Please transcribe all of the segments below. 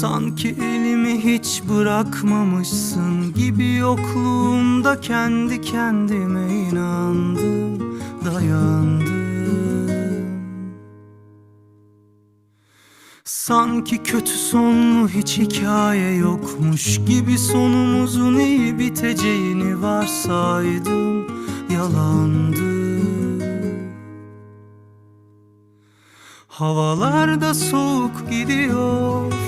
Sanki elimi hiç bırakmamışsın gibi yokluğumda kendi kendime inandım, dayandım. Sanki kötü sonlu hiç hikaye yokmuş gibi sonumuzun iyi biteceğini varsaydım, yalandı. Havalarda soğuk gidiyor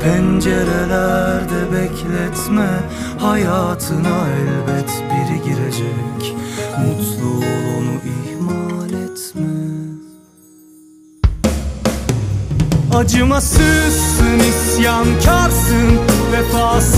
Pencerelerde bekletme Hayatına elbet biri girecek. Mutluluğunu ihmal etme. Acımasızsın, isyankarsın Vefasızsın,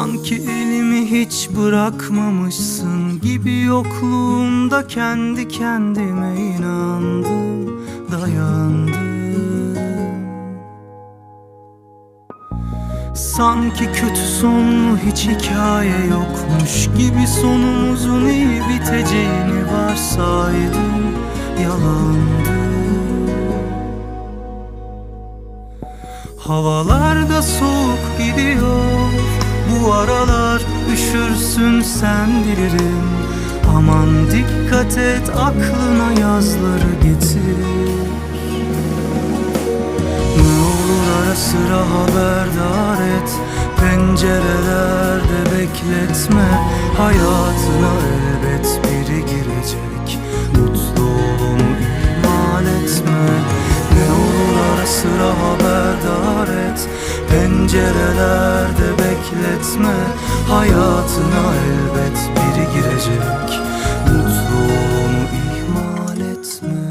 Sanki elimi hiç bırakmamışsın gibi yokluğumda kendi kendime inandım, dayandım. Sanki kötü sonlu hiç hikaye yokmuş gibi sonumuzun iyi biteceğini varsaydım, yalandı. Havalarda soğuk gidiyor Bu aralar üşürsün sen bilirim Aman dikkat et aklına yazları getir. Ne olur ara sıra haberdar et Pencerelerde bekletme Hayatına elbet Pencerelerde bekletme. Hayatına elbet biri girecek. Mutluluğunu ihmal etme.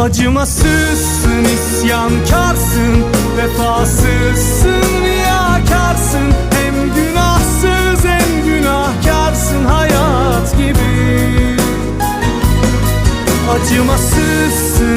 Acımasızsın, isyankarsın Vefasızsın, riyakarsın. Hem günahsız hem günahkarsın Hayat gibi. Acımasızsın,